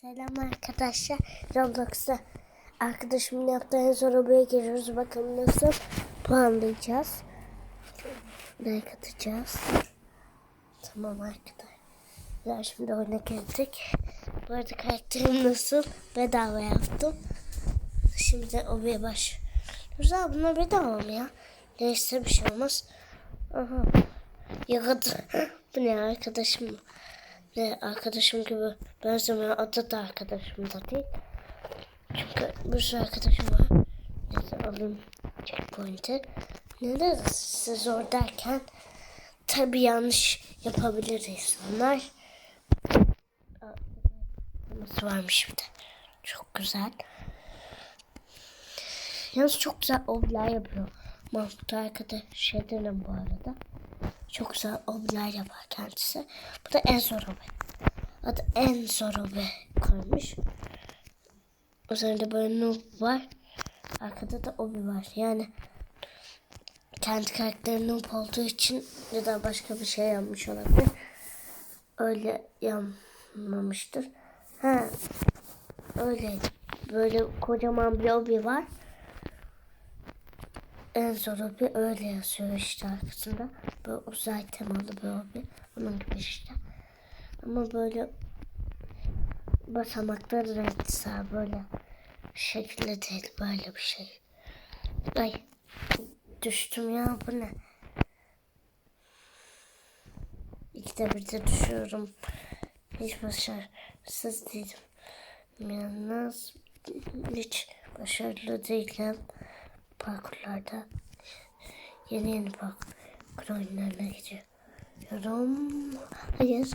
Selam arkadaşlar. Roblox'ta arkadaşımın yaptığı en zor obaya giriyoruz. Bakalım nasıl puanlayacağız. Like atacağız. Tamam arkadaşlar. Şimdi oyuna girdik. Bu arada karakterim nasıl? Bedava yaptım. Şimdi obaya başlıyoruz. Aa bunlar bedava mı ya? Neyse bir şey olmaz. Aha. Yakadı. Bu ne arkadaşım? Ne arkadaşım gibi benzemiyor. Adı da arkadaşım da değil. Çünkü bir sürü arkadaşım var. Neyse alayım checkpoint'i. Neden size zor derken tabi yanlış yapabilir insanlar. Nasıl varmış bir de. Çok güzel. Yalnız çok güzel oblar yapıyor. Mahmut arkadaş şeyden bu arada. Çok güzel oblar yapar kendisi. Bu da en zor obe. Adı en zor obe koymuş. Üzerinde böyle noob var. Arkada da obi var. Yani kendi karakteri noob olduğu için ya da başka bir şey yapmış olabilir. Öyle yapmamıştır. Ha, öyle. Böyle kocaman bir obi var. En zor obi öyle yazıyor işte arkasında. Böyle uzay temalı bir obi. Bunun gibi işte. Ama böyle basamakları renkli böyle şekli değil böyle bir şey. Ay düştüm ya bu ne? İkide bir de düşüyorum. Hiç başarısız değilim. Yalnız hiç başarılı değilim parkurlarda. Yeni yeni parkur oyunlarına gidiyorum. Hayır.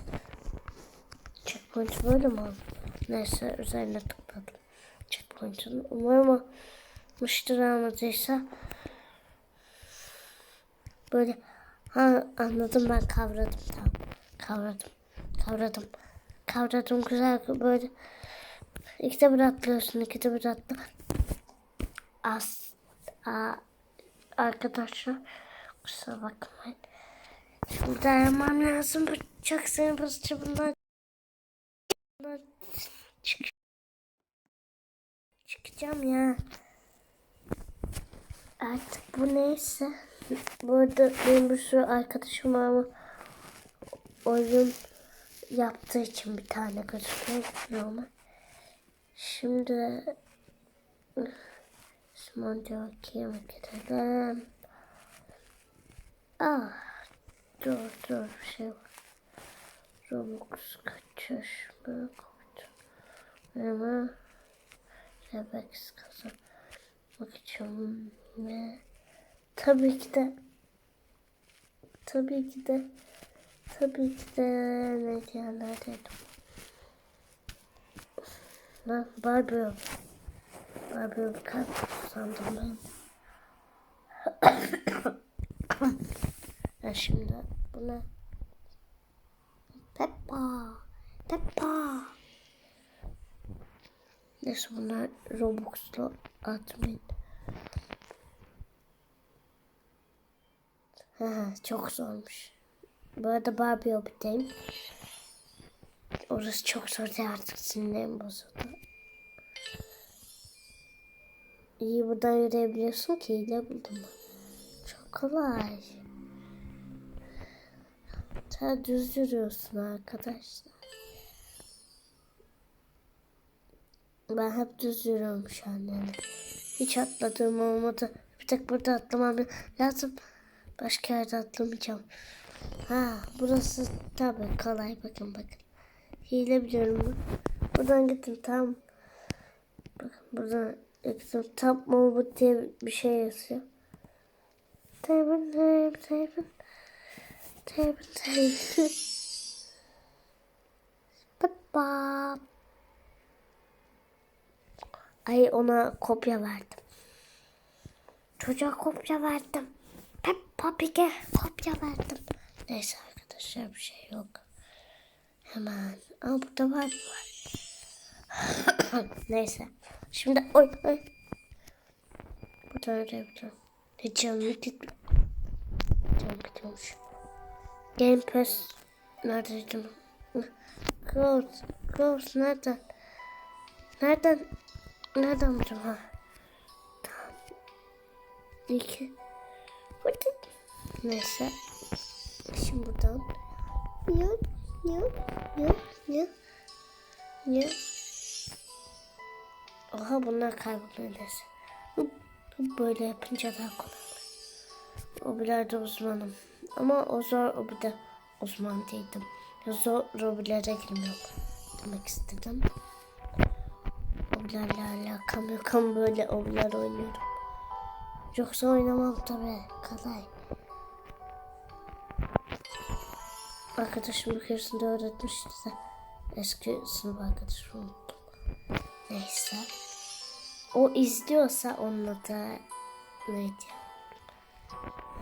Checkpoint böyle mi oldu? Neyse üzerine tıkladım. Checkpoint'ın umarım almıştır almadıysa. Böyle ha anladım ben kavradım tamam. Kavradım. Kavradım. Kavradım güzel böyle. İkide bir atlıyorsun ikide bir atla. As a, arkadaşlar kusura bakmayın. Şimdi aramam lazım. Bıçak seni basınca bunlar çık çıkacağım ya. Artık bu neyse. Bu arada benim bir sürü arkadaşım var ama oyun yaptığı için bir tane gözüküyor normal. Şimdi Şimdi okuyayım gidelim. Ah dur dur bir şey var. Robux kaçış mı? Ama Rebex kazanmak için ve tabii ki de tabii ki de tabii ki de ne diyenlerdeydim. Lan Barbie Bir kalp sandım ben. ya şimdi buna Peppa Peppa Neyse bunlar Robux'la atmayın. Çok zormuş. Bu arada Barbie Hobbit'teyim. Orası çok zor artık sinirlerim bozuldu. İyi buradan yürüyebiliyorsun ki hile buldum. Çok kolay. Sen düz yürüyorsun arkadaşlar. Ben hep düz yürüyorum şu an yani. Hiç atladığım olmadı. Bir tek burada atlamam lazım. Başka yerde atlamayacağım. Ha burası tabii kolay bakın bakın. Hile biliyorum. Buradan gittim tam. Bakın buradan gittim. Tam mobile diye bir şey yazıyor. Table table table. Table table. Papa. Ay ona kopya verdim. Çocuğa kopya verdim. Peppa Pig'e kopya verdim. Neyse arkadaşlar bir şey yok. Hemen. Ama burada var var. Neyse. Şimdi oy oy. Buradan oraya buradan. Ne canım gitti. Canım gidiyormuş. Game Pass. Neredeydim? Close. Close nereden? Nereden? Nereden bulacağım ha? Tamam. İki. Hadi. Neyse. Şimdi buradan. Yok, yok, yok, yok. Yok. Oha bunlar kayboluyor neyse. Hıp, hıp Böyle yapınca daha kolay. O bilerde uzmanım. Ama o zor o bir de uzman değildim. Zor o bilerde girmiyorum. Demek istedim. Obilerle alakam yok ama böyle obiler oynuyorum. Yoksa oynamam tabi. Kolay. Arkadaşım bir keresinde öğretmişti de. Eski sınıf arkadaşım unuttum. Neyse. O izliyorsa onun adı neydi?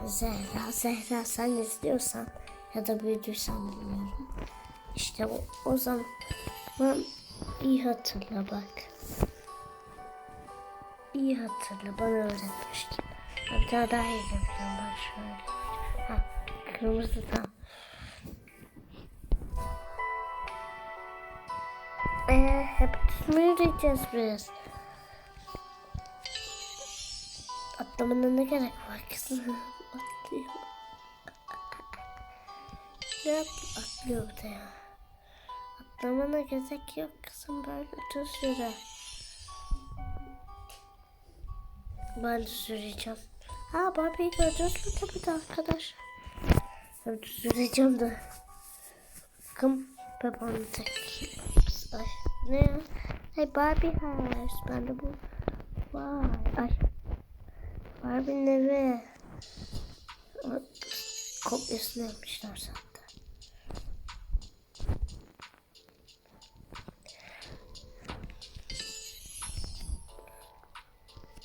Zehra. Zehra sen izliyorsan ya da büyüdüysen bilmiyorum. İşte o, o zaman iyi hatırla bak. İyi hatırla bana öğretmiştin. Hatta daha iyi yapıyorum bak şöyle. Ha, kırmızıdan. Ee, hep düz biz? Atlamana ne gerek var kızım? Atlıyor. Ne at- atlıyor de ya? Atlamana gerek yok kızım böyle düz yürü. Ben düz yürüyeceğim. Ha Barbie'yi gördünüz mü tabii de arkadaş. Ben düz yürüyeceğim de. Bakın babanın tek. Ay ne? Hey Barbie House. Ben de bu. Vay. Ay. Barbie'nin evi. Kopyasını yapmışlar zaten.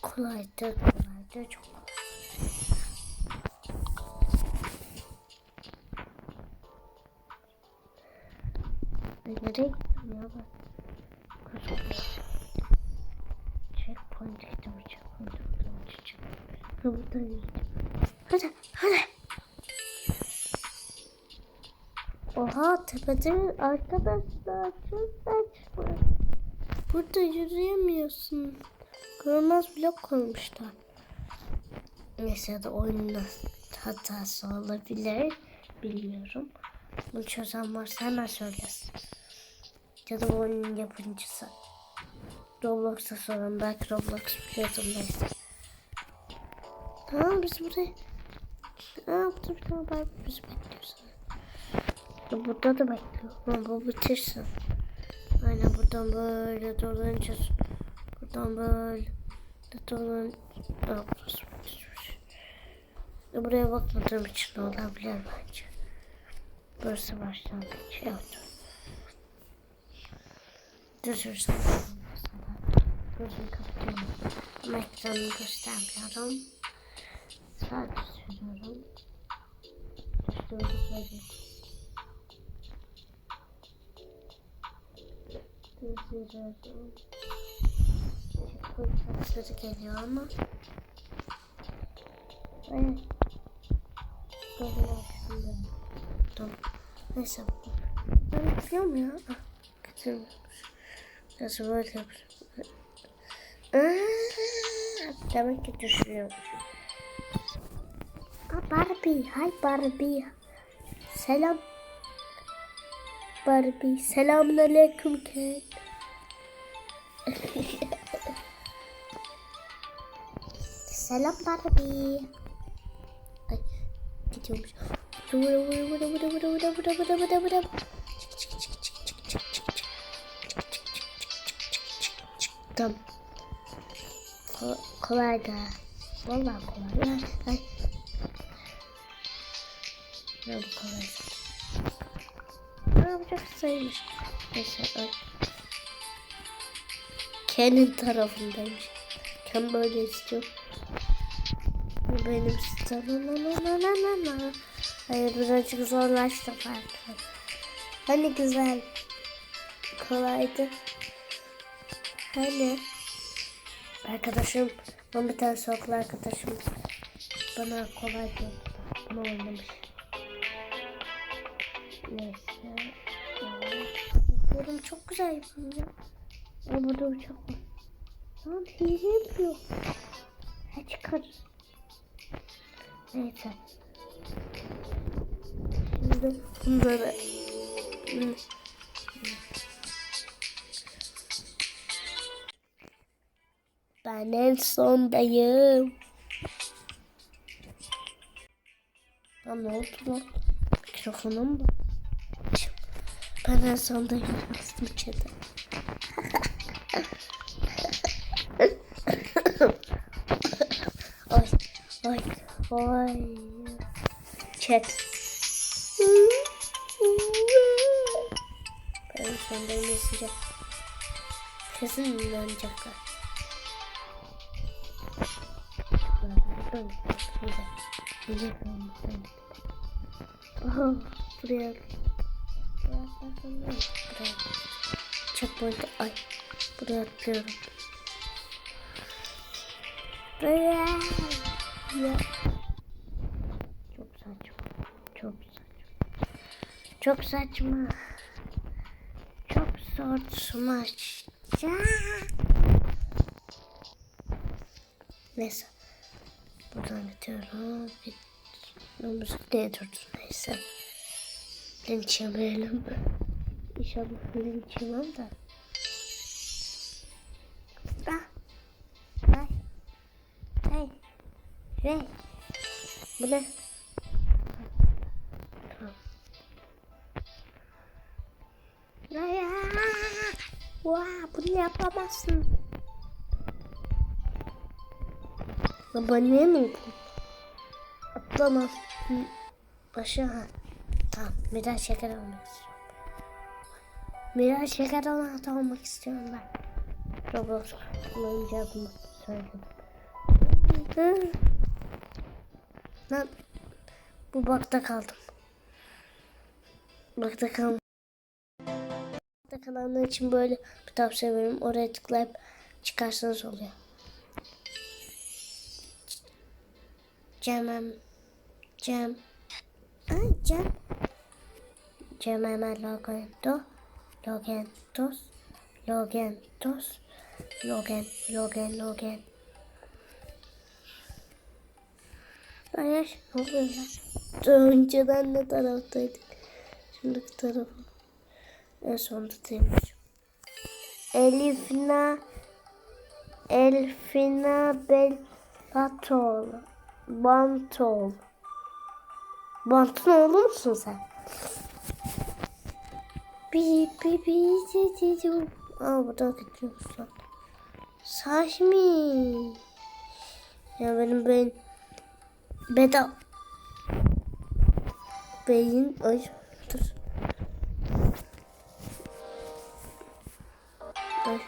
Kolaydı, kolaydı, çok kolay. Nereye gittim ya ben? Kızım. Checkpoint gittim, checkpoint gittim, checkpoint. Ha buradan. Hadi, hadi. Oha tepede arkadaşlar çok saçma. Burada yürüyemiyorsun. Görmez blok koymuşlar. Neyse de oyunda hatası olabilir. Bilmiyorum. Bunu çözen varsa hemen söylesin. Ya da bu oyunun yapımcısı. Roblox'a sorun. Belki Roblox neyse. Tamam biz buraya... Aa burada bir tane Barbie bizi bekliyor sana. Ya Burada da bekliyor. Ama bu bitirsin. Aynen buradan böyle dolanacağız. Buradan böyle dolan... Burası bitmiş. Ya Buraya bakmadığım için olabilir bence. Burası başlangıç. Evet. Düzürsün. Gözümü kapatıyorum. Ama ekranını göstermiyorum. Sağ tutuyorum. Tutuyorum tutuyorum. Tutuyorum. Sesi geliyor ama. Ben Doğru aslında. Tamam. Neyse. Ben yapıyorum ya. Kaçırmış. Nasıl böyle yapıyorum? Ee, demek ki düşüyormuş. Barbie. Hay Barbie. Selam. Barbie. Selamun aleyküm Ken. Selam Barbie. Ay gidiyormuş. Vura vura vura vura vura vura vura vura vura vura. Tamam. Ko- kolay da. Vallahi kolay. Ay, ay. Ne bu. Ne yapacak saymış. Neyse. Ken'in tarafındaymış. Ken böyle istiyor. Bu benim stamina. Hayır birazcık zorlaştı farkı. Hani güzel. Kolaydı. Hani. Arkadaşım. Ben bir tane sokul arkadaşım. Bana kolay geldi. Ama oynamış. Neyse. Yapıyorum çok güzel yapıyorum ya. Aa, burada uçak var. Lan hile yapıyor. Ha çıkar. Neyse. Şimdi Hı. Ben en sondayım. Lan ne oldu lan? Mikrofonum mu? Ben en sondayım. Bastım çete. ay, ay, ay. Chat. Ben en sondayım yazacak. Kesin inanacaklar. Buraya. Buraya. Checkpoint ay. Buraya atlıyorum. Buraya. Ya. Çok saçma. Çok saçma. Çok saçma. Çok saçma. Neyse. Buradan gidiyorum. Bir ne müzik neye durdu neyse. Linç yemeyelim. İnşallah linç yemem de. Ah. Ay. Hey. Hey. Bu ne? Vaa, bunu yapamazsın. Baba niye mi bu? Atlama. Hı, Aşağı. Tamam. Miray şeker almak Miray şeker almak almak istiyorum ben. Roblox kullanacağımı söyledim. Hı. Lan. Bu bakta kaldım. Bakta kaldım. Bakta kalanlar için böyle bir tavsiye veririm. Oraya tıklayıp çıkarsanız oluyor. Cemem. Cem. Ay Cem. Cem hemen logento. Logentos. Logentos. Logen. Logen. Logen. Hayır. Ne oluyor? Daha önceden ne taraftaydık? Şimdiki tarafı. En sonunda değilmiş. Elifina. Elfina Belpatol. Bantol. Bantın oğlu musun sen? Bi bi bi di di di. Aa buradan gidiyoruz lan. Sahi mi? Ya benim beyin beda beyin ay dur. Ay.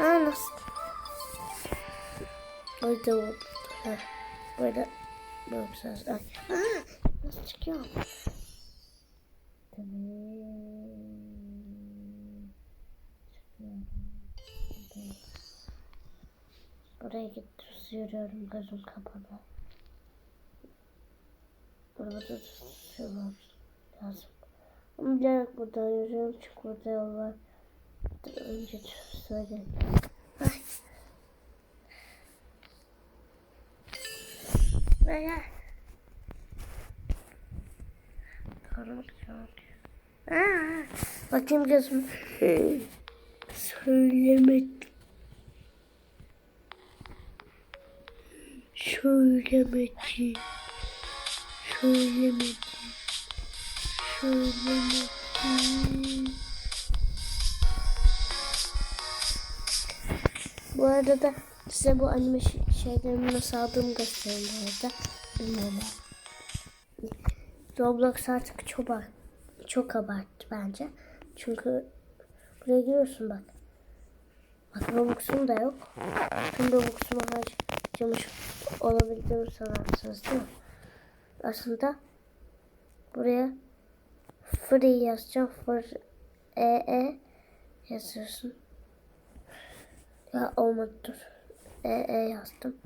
Aa nasıl? Ay oldu. Heh, Böyle böyle ses. Ay. Aa, nasıl çıkıyor? Buraya gidip yürüyorum gözüm kapalı. Burada da var lazım. Ama bilerek buradan yürüyorum çünkü burada yol var. Önce söyleyeyim. Ay. Böyle. Bakayım gözüm. Söylemedim. Söylemedim. Söylemedim. Söylemedim. Bu arada da size bu anime şeylerimi nasıl aldığımı göstereyim bu arada. Bilmiyorum. Roblox artık çok, ab- çok abarttı bence. Çünkü buraya giriyorsun bak. Bak Robux'um da yok. Tüm Robux'umu harcamış olabildiğimi sanarsınız değil mi? Aslında buraya free yazacağım. For e e yazıyorsun. Ya olmadı dur. E e yazdım.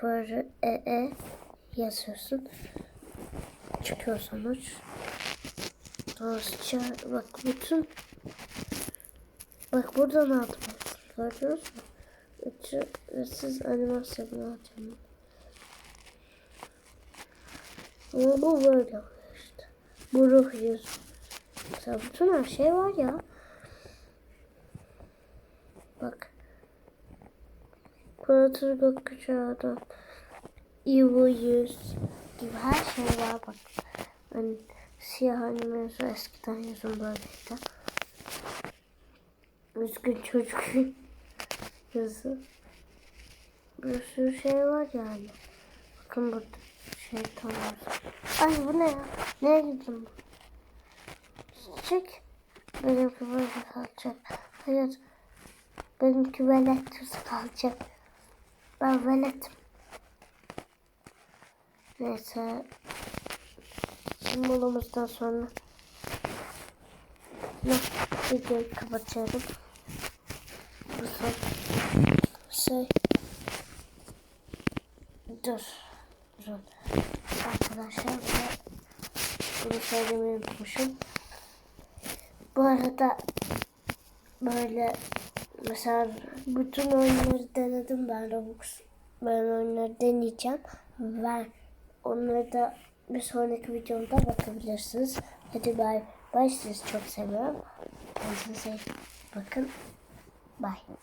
For e e yazıyorsun. Çıkıyor sonuç. Dostça bak bütün Bak burada ne yapıyorsun? Gördünüz mü? Ücretsiz animasyonu atıyorum. Ama bu böyle işte. Bu ruh yüz. Mesela bütün her şey var ya. Bak. Kuratır gökkuşağı adam. Evil yüz gibi her şey var bak. Hani siyah animasyon eskiden yüzüm böyleydi. Üzgün çocuk yüzü. Bir sürü şey var yani. Bakın burada şey tamam. Ay bu ne ya? Nereye gittim bu? Çek. Benimki böyle kalacak. Hayır. Benimki velet kalacak. Ben veletim. Neyse. Simbolumuzdan sonra videoyu kapatıyorum. Bu son şey dur. Durun. Arkadaşlar bunu, söylemeyi unutmuşum. Bu arada böyle mesela bütün oyunları denedim ben Roblox. Ben oyunları deneyeceğim. Ve onları da bir sonraki videomda bakabilirsiniz. Hadi bay bay. Sizi çok seviyorum. Kendinize bakın. Bye.